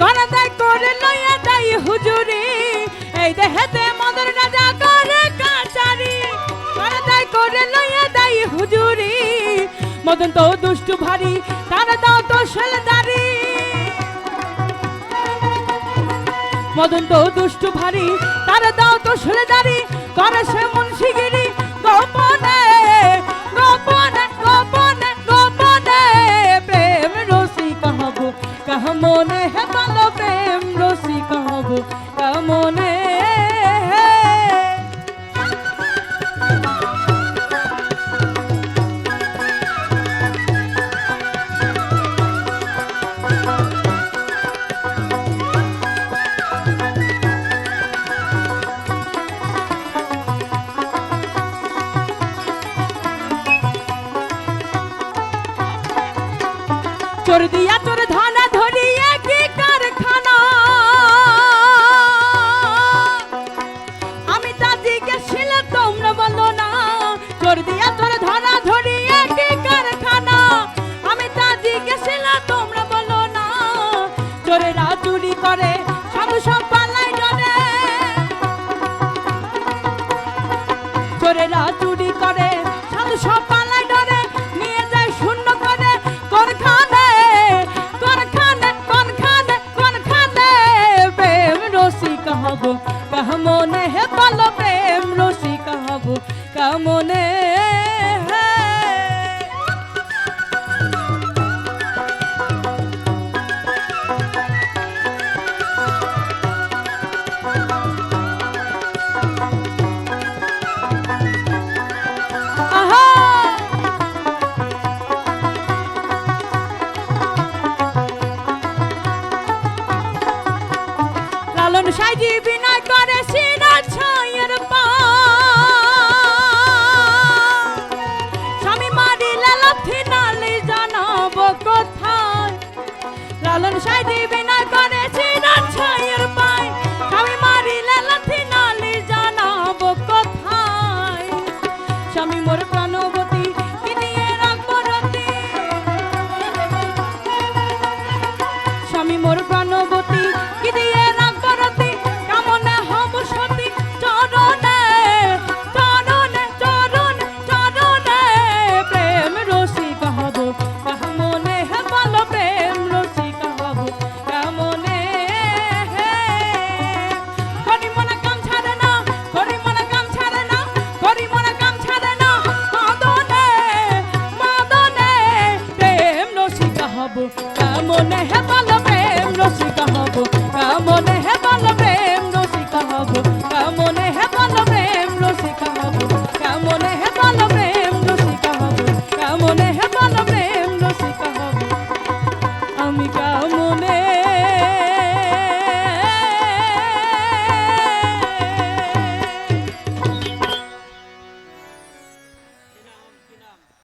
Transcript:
করে দেয় করে লইয়া যাই হুজুরি। এই দেহেতে মদন রাজা করে যাই হুজুরি। মদন তো দুষ্টু ভারী, তার দাও তো শেলদারি। মদন তো দুষ্টু ভারী, তার দাও তো শেলদারি। করে সে মুন্সিগিরি, গোপনে গোপনে গোপনে গোপনে, প্রেম রসিক হব। কাহ মনে হে চোর দিয়া তোর ধানা ধরিয়ে কি কারখানা? আমি তা জিজ্ঞেসিল তোমরা বলো না। চোর দিয়া তোর ধানা ধরিয়ে কি কারখানা? আমি তা জিজ্ঞেসিল তোমরা বলো না। চোরেরা চুরি করে সব সব কামনে হে বলো প্রেম রসিকা হব কামনে লালন সাইজি বিনয় করে সিরাজ ছয়ের হব। কেমন হে বলবে রসিকা হব। কেমন হে বলবে